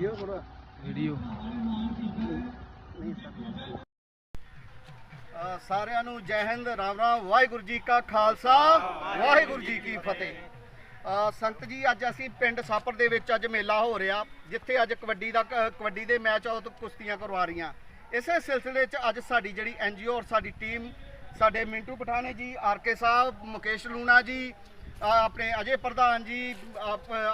Video ਥੋੜਾ video. ਅ, ਸਾਰਿਆਂ ਨੂੰ ਜੈ ਹਿੰਦ ਰਾਮ ਰਾਮ ਵਾਹਿਗੁਰੂ ਜੀ ਕਾ ਖਾਲਸਾ ਵਾਹਿਗੁਰੂ ਜੀ ਕੀ ਫਤਿਹ। ਅ, ਸੰਗਤ ਜੀ ਅੱਜ ਅਸੀਂ ਪਿੰਡ ਸਾਪਰ ਦੇ ਵਿੱਚ ਅੱਜ ਮੇਲਾ ਹੋ ਰਿਹਾ ਜਿੱਥੇ ਅੱਜ ਕਬੱਡੀ ਦਾ ਕ- ਕਬੱਡੀ ਦੇ ਮੈਚ ਔਰ ਕੁਸ਼ਤੀਆਂ ਕਰਵਾ ਰਹੀਆਂ। ਇਸੇ ਸਿਲਸਿਲੇ 'ਚ ਅੱਜ ਸਾਡੀ ਜਿਹੜੀ ਐਨਜੀਓ ਔਰ ਸਾਡੀ ਟੀਮ ਸਾਡੇ ਮਿੰਟੂ ਪਠਾਣੇ ਜੀ ਆਰਕੇ ਸਾਹਿਬ ਮੁਕੇਸ਼ ਲੂਣਾ ਜੀ ਆਪਣੇ ਅਜੇ ਪ੍ਰਧਾਨ ਜੀ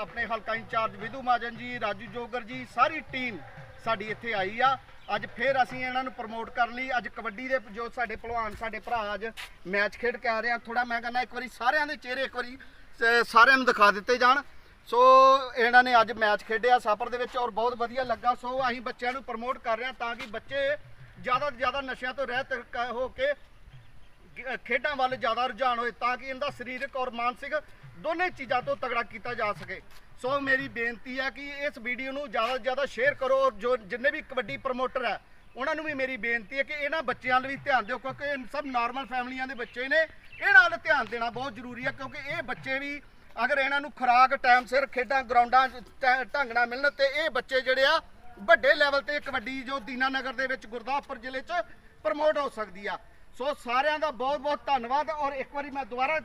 ਆਪਣੇ ਹਲਕਾ ਇੰਚਾਰਜ ਵਿਧੂ ਮਾਜਨ ਜੀ, ਰਾਜੂ ਜੋਗਰ ਜੀ, ਸਾਰੀ ਟੀਮ ਸਾਡੀ ਇੱਥੇ ਆਈ ਆ। ਅੱਜ ਫੇਰ ਅਸੀਂ ਇਹਨਾਂ ਨੂੰ ਪ੍ਰਮੋਟ ਕਰਨ ਲਈ, ਅੱਜ ਕਬੱਡੀ ਦੇ ਜੋ ਸਾਡੇ ਪਹਿਲਵਾਨ ਸਾਡੇ ਭਰਾ ਅੱਜ ਮੈਚ ਖੇਡ ਕੇ ਆ ਰਹੇ ਆ। ਥੋੜਾ ਮੈਂ ਕਹਿੰਦਾ ਇੱਕ ਵਾਰੀ ਸਾਰਿਆਂ ਦੇ ਚਿਹਰੇ ਇੱਕ ਵਾਰੀ ਸ- ਸਾਰਿਆਂ ਨੂੰ ਦਿਖਾ ਦਿੱਤੇ ਜਾਣ। ਸੋ ਇਹਨਾਂ ਨੇ ਅੱਜ ਮੈਚ ਖੇਡਿਆ ਸਾਪਰ ਦੇ ਵਿੱਚ ਔਰ ਬਹੁਤ ਵਧੀਆ ਲੱਗਾ। ਸੋ ਅਸੀਂ ਬੱਚਿਆਂ ਨੂੰ ਪ੍ਰਮੋਟ ਕਰ ਰਹੇ ਹਾਂ ਤਾਂ ਕਿ ਬੱਚੇ ਜ਼ਿਆਦਾ ਤੋਂ ਜ਼ਿਆਦਾ ਨਸ਼ਿਆਂ ਤੋਂ ਰਹਿਤ ਕ- ਹੋ ਕੇ ਖੇਡਾਂ ਵੱਲ ਜ਼ਿਆਦਾ ਰੁਝਾਨ ਹੋਏ ਤਾਂ ਕਿ ਇਹਦਾ ਸਰੀਰਕ ਔਰ ਮਾਨਸਿਕ ਦੋਨੇ ਚੀਜ਼ਾਂ ਤੋਂ ਤਗੜਾ ਕੀਤਾ ਜਾ ਸਕੇ। ਸੋ ਮੇਰੀ ਬੇਨਤੀ ਹੈ ਕਿ ਇਸ ਵੀਡੀਓ ਨੂੰ ਜ਼ਿਆਦਾ ਤੋਂ ਜ਼ਿਆਦਾ ਸ਼ੇਅਰ ਕਰੋ ਔਰ ਜੋ ਜਿੰਨੇ ਵੀ ਕਬੱਡੀ ਪ੍ਰਮੋਟਰ ਹੈ, ਉਹਨਾਂ ਨੂੰ ਵੀ ਮੇਰੀ ਬੇਨਤੀ ਹੈ ਕਿ ਇਹਨਾਂ ਬੱਚਿਆਂ ਵੱਲ ਵੀ ਧਿਆਨ ਦਿਓ ਕਿਉਂਕਿ ਇਹ ਸਭ ਨਾਰਮਲ ਫੈਮਲੀਆਂ ਦੇ ਬੱਚੇ ਨੇ। ਇਹਨਾਂ ਵੱਲ ਧਿਆਨ ਦੇਣਾ ਬਹੁਤ ਜ਼ਰੂਰੀ ਹੈ ਕਿਉਂਕਿ ਇਹ ਬੱਚੇ ਵੀ ਅਗਰ ਇਹਨਾਂ ਨੂੰ ਖੁਰਾਕ ਟਾਈਮ ਸਿਰ ਖੇਡਾਂ, ਗਰਾਊਂਡਾਂ 'ਚ ਢੰਗ ਨਾਲ ਮਿਲਣ ਤੇ ਇਹ ਬੱਚੇ ਜਿਹੜੇ ਆ ਵੱਡੇ ਲੈਵਲ ਤੇ ਕਬੱਡੀ ਜੋ ਦੀਨਾਨਗਰ ਦੇ ਵਿੱਚ ਗੁਰਦਾਸਪੁਰ ਜ਼ਿਲ੍ਹੇ 'ਚ ਪ੍ਰਮੋਟ ਹੋ ਸਕਦੀ ਆ। ਸੋ ਸਾਰਿਆਂ ਦਾ ਬਹੁਤ ਬਹੁਤ ਧੰਨਵਾਦ ਔਰ ਇੱਕ ਵਾਰੀ ਮੈਂ ਦੁਬਾਰਾ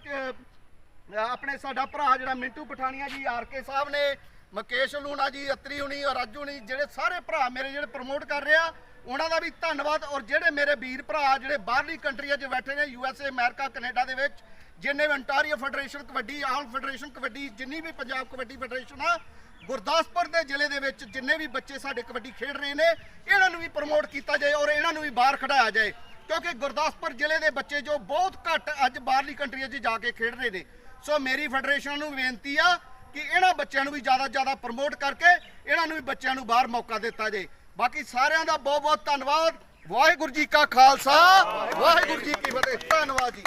ਆਪਣੇ ਸਾਡਾ ਭਰਾ ਜਿਹੜਾ ਮਿੰਟੂ ਪਠਾਨੀਆ ਜੀ ਆਰਕੇ ਸਾਹਿਬ ਨੇ, ਮੁਕੇਸ਼ ਲੂਣਾ ਜੀ, ਅਤਰੀ ਹੁਣੀ ਔਰ ਰਾਜੂ ਹੁਣੀ, ਜਿਹੜੇ ਸਾਰੇ ਭਰਾ ਮੇਰੇ ਜਿਹੜੇ ਪ੍ਰਮੋਟ ਕਰ ਰਿਹਾ ਉਹਨਾਂ ਦਾ ਵੀ ਧੰਨਵਾਦ ਔਰ ਜਿਹੜੇ ਮੇਰੇ ਵੀਰ ਭਰਾ, ਜਿਹੜੇ ਬਾਹਰਲੀ ਕੰਟਰੀਆਂ 'ਚ ਬੈਠੇ ਨੇ U S A America Canada ਦੇ ਵਿੱਚ, ਜਿੰਨੇ ਵੀ Ontario federation kabaddi all federation kabaddi, ਜਿੰਨੀ ਵੀ ਪੰਜਾਬ ਕਬੱਡੀ ਫੈਡਰੇਸ਼ਨ ਆ, ਗੁਰਦਾਸਪੁਰ ਦੇ ਜ਼ਿਲ੍ਹੇ ਦੇ ਵਿੱਚ ਜਿੰਨੇ ਵੀ ਬੱਚੇ ਸਾਡੇ ਕਬੱਡੀ ਖੇਡ ਰਹੇ ਨੇ, ਇਹਨਾਂ ਨੂੰ ਵੀ ਪ੍ਰਮੋਟ ਕੀਤਾ ਜਾਏ ਔਰ ਇਹਨਾਂ ਨੂੰ ਵੀ ਬਾਹਰ ਖੜਾਇਆ ਜਾਏ। ਕਿਉਂਕਿ ਗੁਰਦਾਸਪੁਰ ਜ਼ਿਲ੍ਹੇ ਦੇ ਬੱਚੇ ਜੋ ਬਹੁਤ ਘੱਟ ਅੱਜ ਬਾਹਰਲੀ ਕੰਟਰੀਆਂ 'ਚ ਜਾ ਕੇ ਖੇਡ ਰਹੇ ਨੇ। ਸੋ ਮੇਰੀ ਫੈਡਰੇਸ਼ਨ ਨੂੰ ਬੇਨਤੀ ਆ ਕਿ ਇਹਨਾਂ ਬੱਚਿਆਂ ਨੂੰ ਵੀ ਜ਼ਿਆਦਾ ਜ਼ਿਆਦਾ ਪ੍ਰਮੋਟ ਕਰਕੇ ਇਹਨਾਂ ਨੂੰ ਵੀ ਬੱਚਿਆਂ ਨੂੰ ਬਾਹਰ ਮੌਕਾ ਦਿੱਤਾ ਜਾਏ। ਬਾਕੀ ਸਾਰਿਆਂ ਦਾ ਬਹੁਤ ਬਹੁਤ ਧੰਨਵਾਦ। ਵਾਹਿਗੁਰੂ ਜੀ ਕਾ ਖਾਲਸਾ। ਵਾਹਿਗੁਰੂ ਜੀ ਕੀ ਫਤਿਹ। ਧੰਨਵਾਦ ਜੀ।